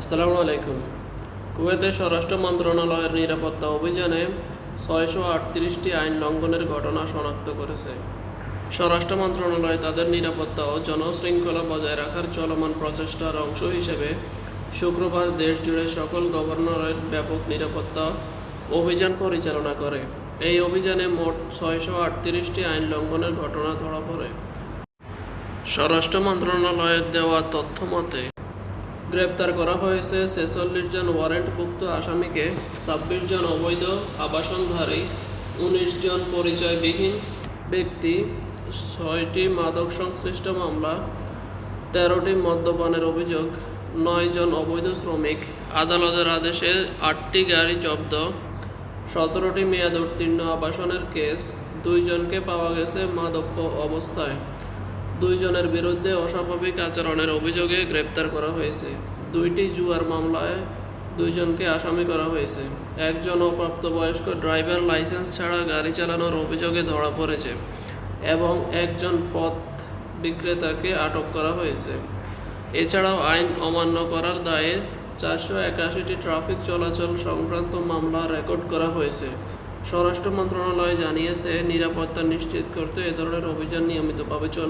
আসসালামু আলাইকুম। কুয়েতের স্বরাষ্ট্র মন্ত্রণালয়ের নিরাপত্তা অভিযানে ছয়শো আটত্রিশটি আইন লঙ্ঘনের ঘটনা শনাক্ত করেছে। স্বরাষ্ট্র মন্ত্রণালয় তাদের নিরাপত্তা ও জনশৃঙ্খলা বজায় রাখার চলমান প্রচেষ্টার অংশ হিসেবে শুক্রবার দেশ জুড়ে সকল গভর্নরের ব্যাপক নিরাপত্তা অভিযান পরিচালনা করে। এই অভিযানে মোট ছয়শো আটত্রিশটি আইন লঙ্ঘনের ঘটনা ধরা পড়ে। স্বরাষ্ট্র মন্ত্রণালয়ের দেওয়া তথ্য মতে গ্রেপ্তার করা হয়েছে ছেচল্লিশ জন ওয়ারেন্টভুক্ত আসামিকে, ছাব্বিশ জন অবৈধ আবাসনধারী, উনিশ জন পরিচয়বিহীন ব্যক্তি, ছয়টি মাদক সংশ্লিষ্ট মামলা, তেরোটি মদ্যপানের অভিযোগ, নয় জন অবৈধ শ্রমিক। আদালতের আদেশে আটটি গাড়ি জব্দ, সতেরোটি মেয়াদ উত্তীর্ণ আবাসনের কেস দুইজনকে পাওয়া গেছে মাদক অবস্থায়। দুইজনের বিরুদ্ধে অস্বাভাবিক আচরণের অভিযোগে গ্রেপ্তার করা হয়েছে। দুইটি জুয়ার মামলায় দুইজনকে আসামি করা হয়েছে। একজন অপ্রাপ্তবয়স্ক ড্রাইভার লাইসেন্স ছাড়া গাড়ি চালানোর অভিযোগে ধরা পড়েছে এবং একজন পথ বিক্রেতাকে আটক করা হয়েছে। এছাড়াও আইন অমান্য করার দায়ে চারশো একাশিটি ট্রাফিক চলাচল সংক্রান্ত মামলা রেকর্ড করা হয়েছে। স্বরাষ্ট্র মন্ত্রণালয় জানিয়েছে, নিরাপত্তা নিশ্চিত করতে এ ধরনের অভিযান নিয়মিতভাবে চলবে।